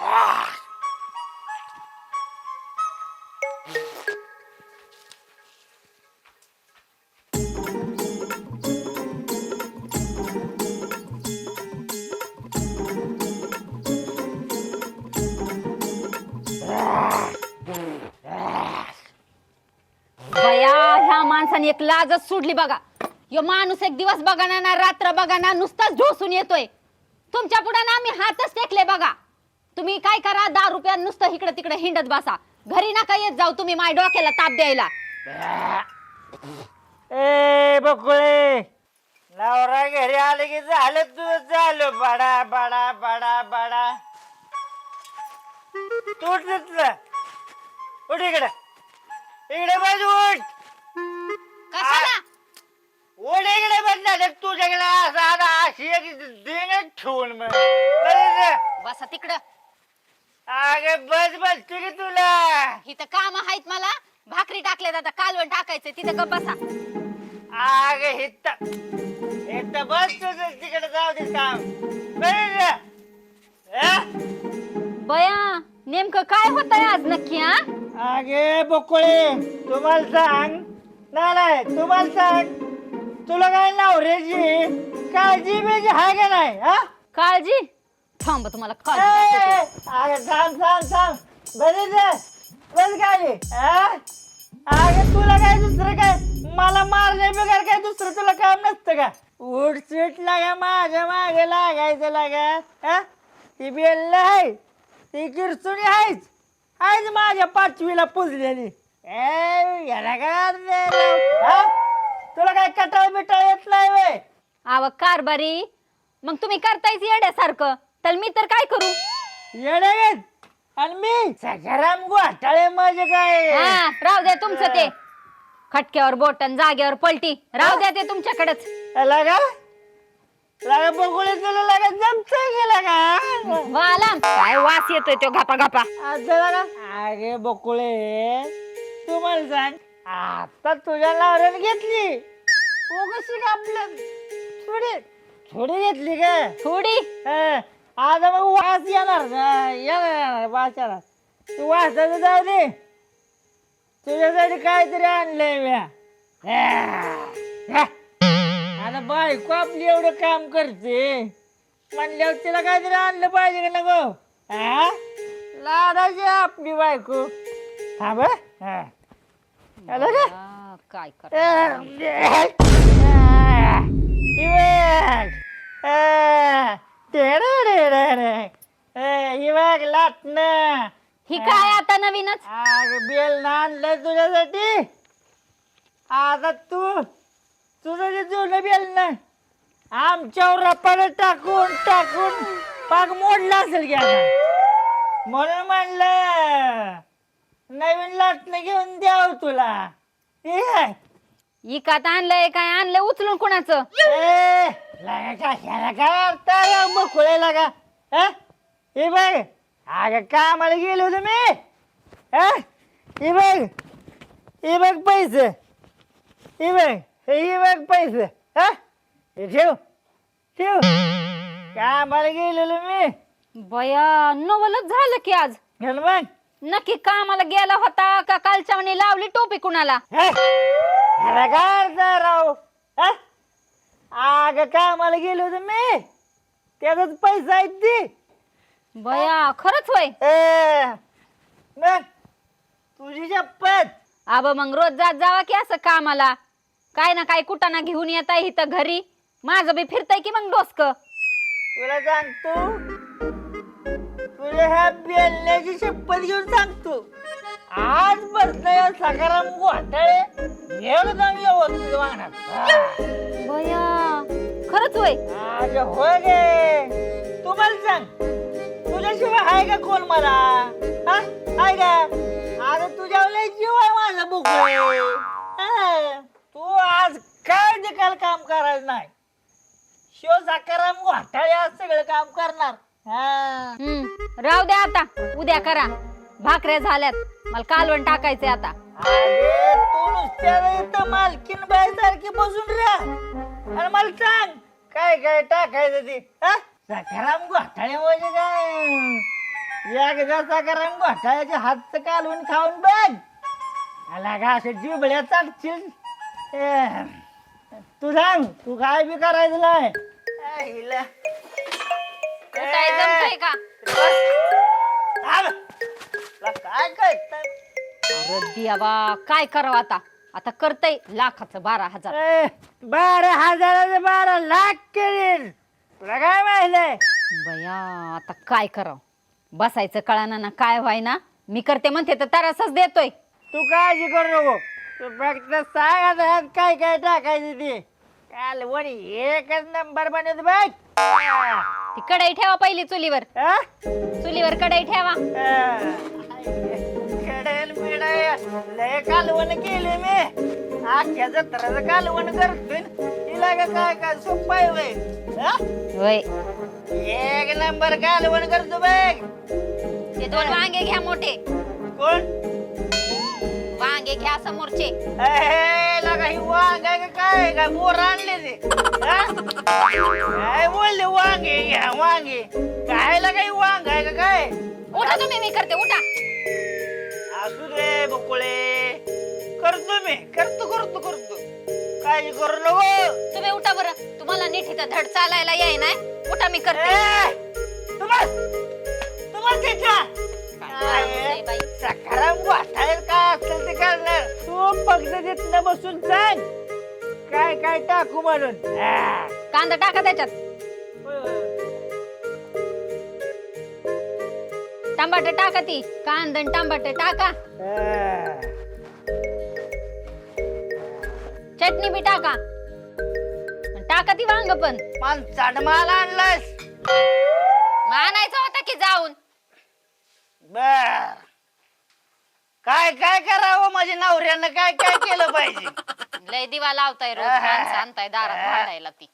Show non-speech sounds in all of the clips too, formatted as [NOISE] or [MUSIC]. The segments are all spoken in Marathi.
बया ह्या माणसाने एक लाजच सोडली बघा. यो माणूस एक दिवस बघा ना ना रात्र बघा ना नुसताच ढोसून येतोय. तुमच्यापुढे ना आम्ही हातच टेकले बघा. तुम्ही काय करा दहा रुपया नुसतं इकडे तिकडे हिंडत बसा. घरी नका येत जाऊ तुम्ही माय डोक्याला ताप द्यायला. ए बकुळे. नवरा घरी आले की झालं तुझं झालं. बडा बडा बडा बडा. तू उठ तिथलं. उठ इकडे. इकडे बस उठ. कशाला? उठ इकडे बस झालं तुझ्याकडे असं आता अशी एक ठेवून मग. जा. बसा तिकडं. अगे बस बस आहे तुला. इथं काम आहेत मला. भाकरी टाकले आता कालवण टाकायचंय. तिथं गप बसा. अग हित हित बस तुझं तिकडे जाऊ दे काम. बरं. हा? बया नेमकं काय होतंय आज नक्की हा? अगे बकुळे तुम्हाला सांग. नाही नाही तुम्हाला सांग. तुला काय नवऱ्याची काळजी बिळजी आहे का नाही हा? काळजी? थांब तुम्हाला काळजी दाखवते. अगं थांब थांब थांब. बरे बस गाडी. हा अगं तुला काय दुसरं काय? मला मारण्या बिगार काय दुसरं? तुला काम नसतं का? उठ सीट लागा माझ्या मागे लागायचं लागा हा ती बेल आहे. ती किरचुणी आहेच. आहेच माझ्या पाचवीला पुजलेली. ए याला काय अर्थ आहे राव? हा? तुला काय कटाळ बिटाळ येत नाही वय? आव कारभारी. मग तुम्ही करतायच येड्यासारखं. तर मी तर काय करू? येडे आणि मी? सखाराम घोटाळे म्हणजे काय? हा राहू द्या तुमचं ते. खटक्यावर बोटन जागेवर पलटी. राहू द्या ते तुमच्याकडेच. लगा. लगा बघुळे तुला लगा जमत गेला का वाला काय वास येतोय तो घापा घापा. आता लगा. अरे बकुळे तू मला सांग. आता तुझ्या नवऱ्याने घेतली. उगशी का आपलं थोडी थोडी घेतली का? थोडी? हं. आता मग वास येणार ना येणार येणार वास येणार. तू वासाचं जाऊ दे. तुझ्यासाठी काहीतरी आणलंय म्या. आता बायको आपली एवढं काम करते. म्हणल्यावर तिला काहीतरी आणलं पाहिजे का नको? हा? लाडाची आपली बायको. थांब हं. आलं का काय कर इवाग लाटण ही काय आता नवीनच? आग बेल आणलंय तुझ्यासाठी. आता तू तुझं जे जुनं बेल ना आमच्यावर रपाने टाकून टाकून पाक मोडला असेल आता. म्हणून म्हणलं नवीन लाटणं घेऊन द्याव तुला. आहे इकात आणलंय काय? आणलंय उचलून कुणाचं? ए, लागा का ह्याला काय अर्थ बकुळेला का हा? हे बघ. अगं कामाला गेलो होतो मी. हा? हे बघ. हे बघ पैसे. हे बघ. हे बघ पैसे. हा? हे ठेव. ठेव. कामाला गेलेलो मी. बया नवलच झालं की आज. घाल मग? नक्की कामाला गेला होता का कालच्या म्हणे लावली टोपी कुणाला? हे? आहे राव? हा? अगं कामाला गेलो होतो मी. त्याचाच पैसा आहेत ती. बया खरंच होय. ए, मग तुझी शपथ. आब मग रोज जात जावा की असं कामाला. काय ना काय कुटाणा घेऊन येत आहे इथं घरी. माझं बी फिरतय की मग डोसक. तुला सांगतो तुझ्या ह्या बेलण्याची शपथ घेऊन सांगतो. आज बसला सकाराम घोटाळे. एकदम येऊन तुझं वागणार बया खरंच होय. आज होय गे. तुम्हाला सांग तुझ्याशिवाय आहे का कोण मला? हा? आहे का? अरे तुझ्या लय जीव आहे माझा बुक तू आज काय निकाल काम करायचं नाही? शिव सकाराम घोटाळे आज सगळं काम करणार. हा? हम्म राहू द्या आता. उद्या करा. भाकऱ्या झाल्यात. मला कालवण टाकायचंय आता. अरे तू नुसत्या इथं मालकीन बाई सारखी बसून राहा. आणि मला सांग काय काय टाकायचं ते? हा? सखाराम घोटाळे म्हणजे काय एकदा साखराम घोटाळ्याच्या हातचं कालवून खाऊन बघ. आला का असं जिबड्या चाटशील ए, तू सांग तू काय बी करायचं नाही. आईला. काय जमतंय का? थांब. तुला काय कळतं? अरे देवा काय करावं आता? आता करतय लाखाचं बारा हजार. ए, बारा हजाराचे बारा लाख केली तुला काय माहिती? बया आता काय करावं? बसायचं कळाना ना काय व्हाय ना मी करते म्हणते तर तरसच देतोय. तू काळजी करू नको. तू फक्त सांग आता काय काय टाकायचं ते. काल वणी एकच नंबर बनवत बघ. ती कढई ठेवा पहिली चुलीवर. हा? चुलीवर कढई ठेवा. कडेल बिडाय लय कालवण केले मी. आख्या जत्राचं कालवण करतोय. का काय काय? सोपं आहे? हा? एक नंबर कालवण करतो बघ. ते दोन वांगे घ्या मोठे. कोण? वांगे घ्या समोरचे. ए, लगा ही वांग आहे का काय? काय मोर आणले ते. हा? काय बोलले वांगे घ्या वांगे. काय लगा ही वांग आहे का काय? उठा तुम्ही मी करते उठा. असू दे बकुळे. करतो मी करतो करतो करतो. काळजी करू नको. तुम्ही उठा बरं. तुम्हाला नीट इथं धड चालायला याय नाही. उठा मी करते. ए, तुम्हा तुम्हाला त्याच्या काय बोलते बाई? सकाराम वाटायला काय असेल ते करणार. तू फक्त तिथनं बसून सांग काय काय टाकू म्हणून? हा. कांदा टाका त्याच्यात. टमाट टाका ती. कांदा टमाट टाका. हा. चटणी बी टाका. आणि टाका ती वांग पण. माणसाड माल आणलास. आणायचं होतं की जाऊन. बर. काय काय करावं? माझ्या नवऱ्यानं काय काय केलं पाहिजे? [LAUGHS] लय दिवा लावताय रोज. माणसं आणताय दारात भांडायला ती.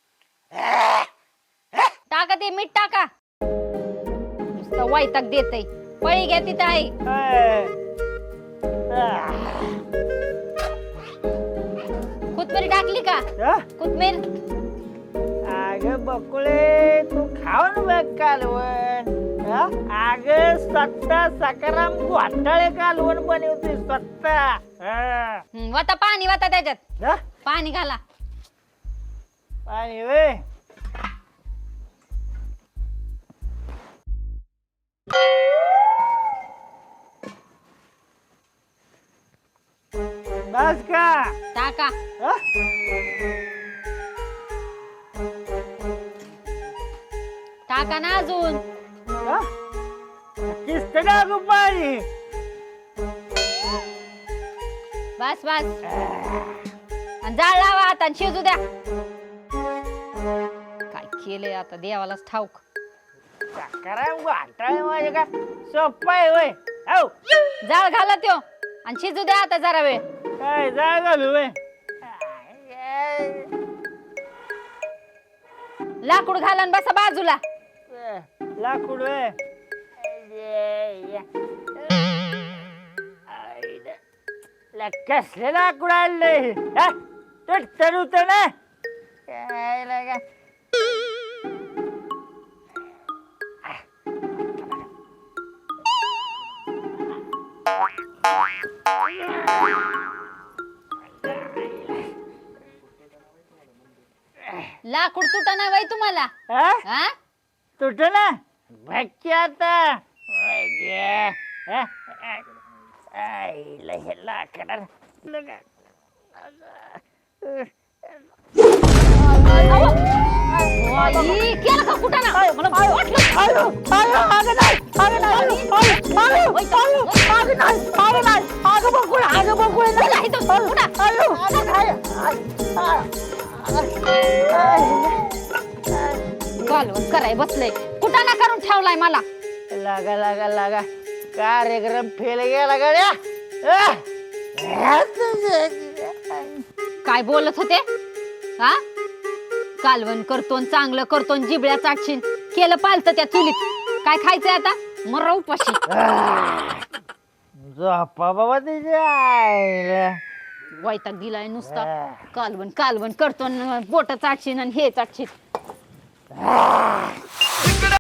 टाका ते मीठ टाका. नुसतं वैताग देतय. पळी घ्या तिथं आहे कोथमीर टाकली का? कोथमीर? अग बकुळे तू खाऊन बघ कालवण. अग स्वतः सकाराम घोटाळे कालवण बनवते स्वतः. हा. हं, वता पाणी वता त्याच्यात. हा? पाणी घाला. पाणी वे बस का? टाका. हा? टाका ना अजून. हा? किस्त पाणी बस बस. आणि जाळ लावा आता आणि शिजू द्या. काय केलंय आता देवालाच ठाऊक. सकाराम घोटाळे माझे का? सोपं आहे होय. हो. जाळ घाला त्यो आणि शिजू द्या आता जरा वेळ. काय घालू वे लाकूड घाला आणि बसा बाजूला. लाकूड वे कसले लाकूड आणलंय? तर होत ना? काय लागा लाकूड तुटा ना बाई तुम्हाला. हा? हा? तुट ना भक्की आता. वैद्य. हा? आईला हे लाकडा लगा. बाई, केलं का कुठं ना मला वाटलं आयो, आयो, अगं नाही, अगं नाही, आयो, नाही, नाही, नाही, आय, आय, आय. घालून कराय बसलंय. ना करून ठेवलाय मला. लागा लागा लागा. कार्यक्रम फेल गेला गड्या! काय बोलत होते? हा? कालवण करतो न चांगलं करतो न जिबळ्या चाटशीन. केलं पालत त्या चुलीत. काय खायचंय आता? मर उपाशी. झोपा बाबा तिच्या आईला वैताग दिलाय नुसता. कालवण कालवण करतो न बोट चाटशीन आणि हे चाटशीन.